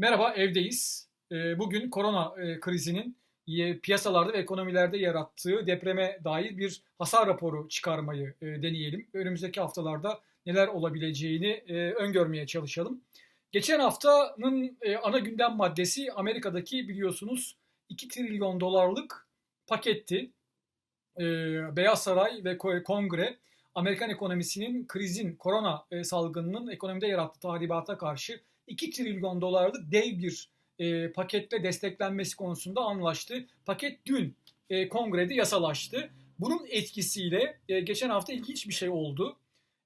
Merhaba, evdeyiz. Ee, Bugün korona e, krizinin piyasalarda ve ekonomilerde yarattığı depreme dair bir hasar raporu çıkarmayı e, deneyelim. Önümüzdeki haftalarda neler olabileceğini e, öngörmeye çalışalım. Geçen haftanın ana gündem maddesi Amerika'daki biliyorsunuz 2 trilyon dolarlık paketti. Beyaz Saray ve Ko- Kongre Amerikan ekonomisinin krizin, korona salgınının ekonomide yarattığı tahribata karşı 2 trilyon dolarlık dev bir e, paketle desteklenmesi konusunda anlaştı. Paket dün e, kongrede yasalaştı. Bunun etkisiyle e, geçen hafta ilginç bir şey oldu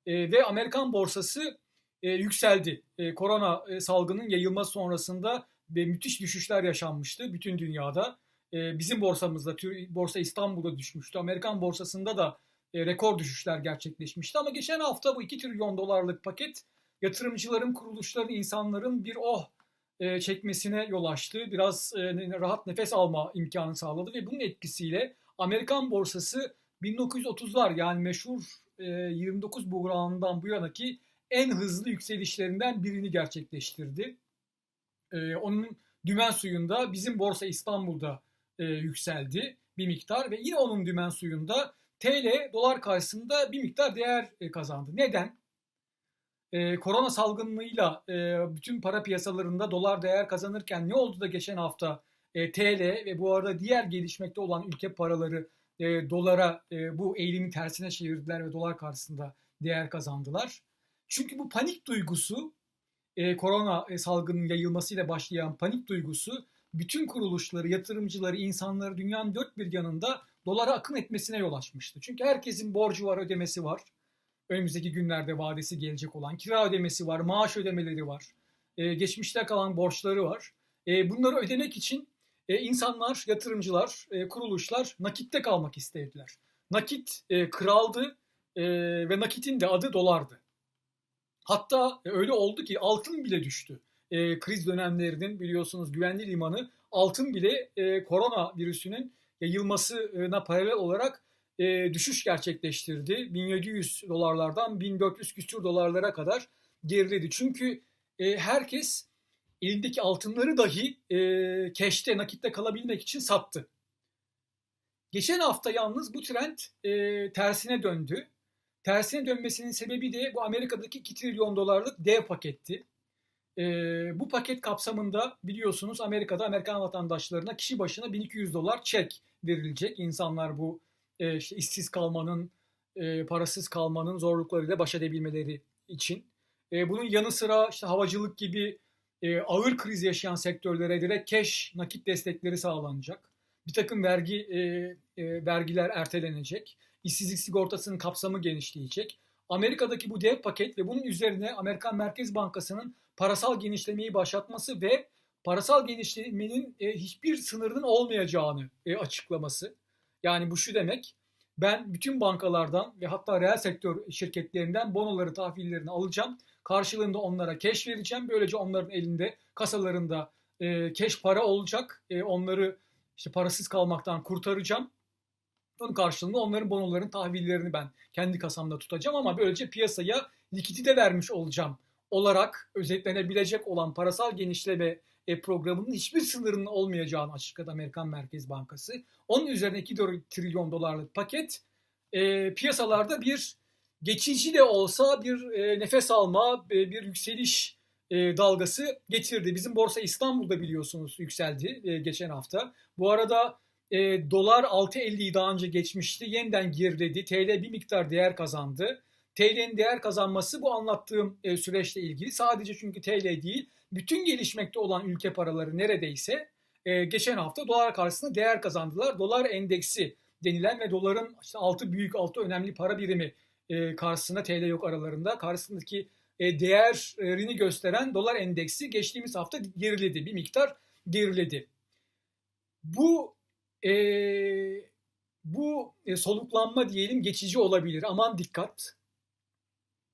E, ve Amerikan borsası e, yükseldi. E, korona e, salgının yayılması sonrasında ve müthiş düşüşler yaşanmıştı bütün dünyada. E, bizim borsamızda, Borsa İstanbul'da düşmüştü. Amerikan borsasında da e, rekor düşüşler gerçekleşmişti. Ama geçen hafta bu 2 trilyon dolarlık paket yatırımcıların, kuruluşların, insanların bir oh e, çekmesine yol açtı. Biraz e, rahat nefes alma imkanı sağladı ve bunun etkisiyle Amerikan borsası 1930'lar yani meşhur e, 29 buğrağından bu yanaki en hızlı yükselişlerinden birini gerçekleştirdi. E, onun dümen suyunda bizim borsa İstanbul'da e, yükseldi bir miktar ve yine onun dümen suyunda TL dolar karşısında bir miktar değer e, kazandı. Neden? E, korona salgınıyla e, bütün para piyasalarında dolar değer kazanırken ne oldu da geçen hafta e, TL ve bu arada diğer gelişmekte olan ülke paraları e, dolara e, bu eğilimi tersine çevirdiler ve dolar karşısında değer kazandılar. Çünkü bu panik duygusu e, korona e, salgının yayılmasıyla başlayan panik duygusu bütün kuruluşları, yatırımcıları, insanları dünyanın dört bir yanında dolara akın etmesine yol açmıştı. Çünkü herkesin borcu var, ödemesi var önümüzdeki günlerde vadesi gelecek olan kira ödemesi var, maaş ödemeleri var, e, geçmişte kalan borçları var. E, bunları ödemek için e, insanlar, yatırımcılar, e, kuruluşlar nakitte kalmak istediler. Nakit e, kraldı e, ve nakitin de adı dolardı. Hatta e, öyle oldu ki altın bile düştü. E, kriz dönemlerinin biliyorsunuz güvenli limanı altın bile e, korona virüsünün yayılmasına paralel olarak e, düşüş gerçekleştirdi. 1700 dolarlardan 1400 küsur dolarlara kadar geriledi. Çünkü e, herkes elindeki altınları dahi e, keşte, nakitte kalabilmek için sattı. Geçen hafta yalnız bu trend e, tersine döndü. Tersine dönmesinin sebebi de bu Amerika'daki 2 trilyon dolarlık dev paketti. E, bu paket kapsamında biliyorsunuz Amerika'da Amerikan vatandaşlarına kişi başına 1200 dolar çek verilecek. İnsanlar bu e, işte işsiz kalmanın, e, parasız kalmanın zorluklarıyla baş edebilmeleri için. E, bunun yanı sıra işte havacılık gibi e, ağır kriz yaşayan sektörlere direkt cash nakit destekleri sağlanacak. Bir takım vergi e, e, vergiler ertelenecek. İşsizlik sigortasının kapsamı genişleyecek. Amerika'daki bu dev paket ve bunun üzerine Amerikan Merkez Bankası'nın parasal genişlemeyi başlatması ve parasal genişlemenin e, hiçbir sınırının olmayacağını e, açıklaması. Yani bu şu demek. Ben bütün bankalardan ve hatta reel sektör şirketlerinden bonoları, tahvillerini alacağım. Karşılığında onlara cash vereceğim. Böylece onların elinde, kasalarında e, cash para olacak. E, onları işte parasız kalmaktan kurtaracağım. Onun karşılığında onların bonoların tahvillerini ben kendi kasamda tutacağım ama böylece piyasaya likidite vermiş olacağım olarak özetlenebilecek olan parasal genişleme programının hiçbir sınırının olmayacağını açıkladı Amerikan Merkez Bankası. Onun üzerine 2 trilyon dolarlık paket e, piyasalarda bir geçici de olsa bir e, nefes alma, e, bir yükseliş e, dalgası getirdi. Bizim borsa İstanbul'da biliyorsunuz yükseldi e, geçen hafta. Bu arada e, dolar 6.50'yi daha önce geçmişti. Yeniden geriledi. TL bir miktar değer kazandı. TL'nin değer kazanması bu anlattığım e, süreçle ilgili. Sadece çünkü TL değil, bütün gelişmekte olan ülke paraları neredeyse e, geçen hafta dolar karşısında değer kazandılar. Dolar endeksi denilen ve doların işte altı büyük, altı önemli para birimi e, karşısında TL yok aralarında. Karşısındaki e, değerini gösteren dolar endeksi geçtiğimiz hafta geriledi. Bir miktar geriledi. Bu e, bu e, soluklanma diyelim geçici olabilir. Aman dikkat.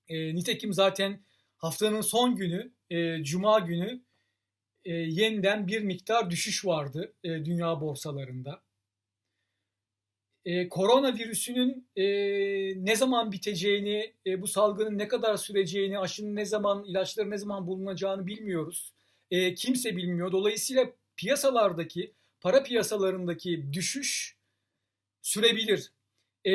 E, nitekim zaten haftanın son günü, e, Cuma günü e, yeniden bir miktar düşüş vardı e, dünya borsalarında. E, koronavirüsünün e, ne zaman biteceğini, e, bu salgının ne kadar süreceğini, aşının ne zaman, ilaçların ne zaman bulunacağını bilmiyoruz. e, kimse bilmiyor. Dolayısıyla piyasalardaki, para piyasalarındaki düşüş sürebilir. E,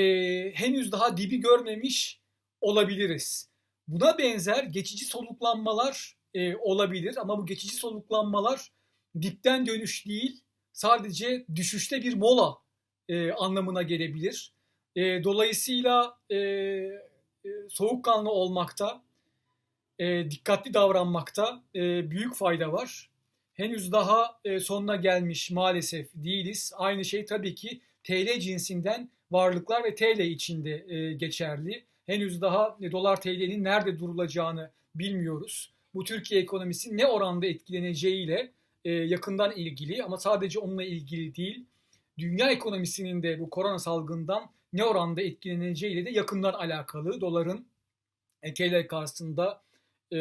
henüz daha dibi görmemiş olabiliriz. Buna benzer geçici soluklanmalar e, olabilir ama bu geçici soluklanmalar dipten dönüş değil, sadece düşüşte bir mola e, anlamına gelebilir. E, dolayısıyla e, e, soğukkanlı olmakta, e, dikkatli davranmakta e, büyük fayda var. Henüz daha e, sonuna gelmiş maalesef değiliz. Aynı şey tabii ki TL cinsinden varlıklar ve TL içinde e, geçerli. Henüz daha e, dolar TL'nin nerede durulacağını bilmiyoruz. Bu Türkiye ekonomisi ne oranda etkileneceğiyle e, yakından ilgili ama sadece onunla ilgili değil. Dünya ekonomisinin de bu korona salgından ne oranda etkileneceğiyle de yakından alakalı. Doların e, TL karşısında e,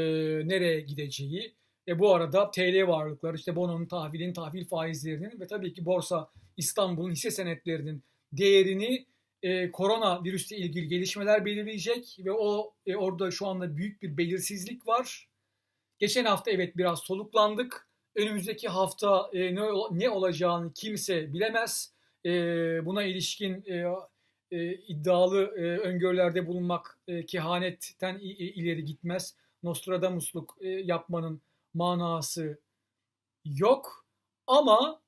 nereye gideceği ve bu arada TL varlıklar işte bononun tahvilin, tahvil faizlerinin ve tabii ki borsa İstanbul'un hisse senetlerinin değerini e, korona virüsle ilgili gelişmeler belirleyecek ve o e, orada şu anda büyük bir belirsizlik var. Geçen hafta evet biraz soluklandık. Önümüzdeki hafta e, ne, ne olacağını kimse bilemez. E, buna ilişkin e, e, iddialı e, öngörülerde bulunmak e, kehanetten ileri gitmez. Nostradamusluk e, yapmanın manası yok. Ama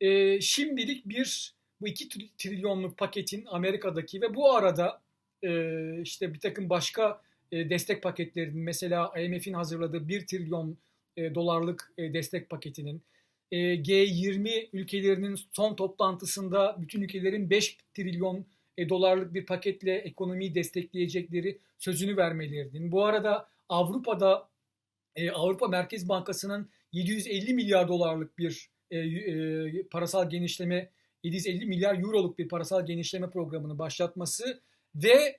e, şimdilik bir bu 2 trilyonluk paketin Amerika'daki ve bu arada e, işte bir takım başka e, destek paketlerinin mesela IMF'in hazırladığı 1 trilyon e, dolarlık e, destek paketinin e, G20 ülkelerinin son toplantısında bütün ülkelerin 5 trilyon dolarlık bir paketle ekonomiyi destekleyecekleri sözünü vermelerinin. Bu arada Avrupa'da Avrupa Merkez Bankası'nın 750 milyar dolarlık bir parasal genişleme 750 milyar euroluk bir parasal genişleme programını başlatması ve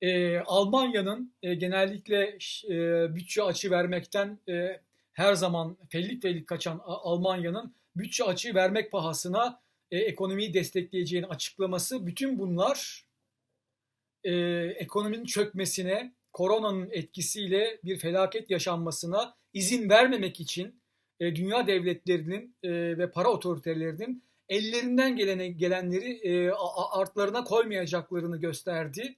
e, Almanya'nın e, genellikle e, bütçe açı vermekten e, her zaman fellik fellik kaçan Almanya'nın bütçe açığı vermek pahasına e, ekonomiyi destekleyeceğini açıklaması bütün bunlar e, ekonominin çökmesine, koronanın etkisiyle bir felaket yaşanmasına izin vermemek için e, dünya devletlerinin e, ve para otoritelerinin ellerinden gelene, gelenleri e, artlarına koymayacaklarını gösterdi.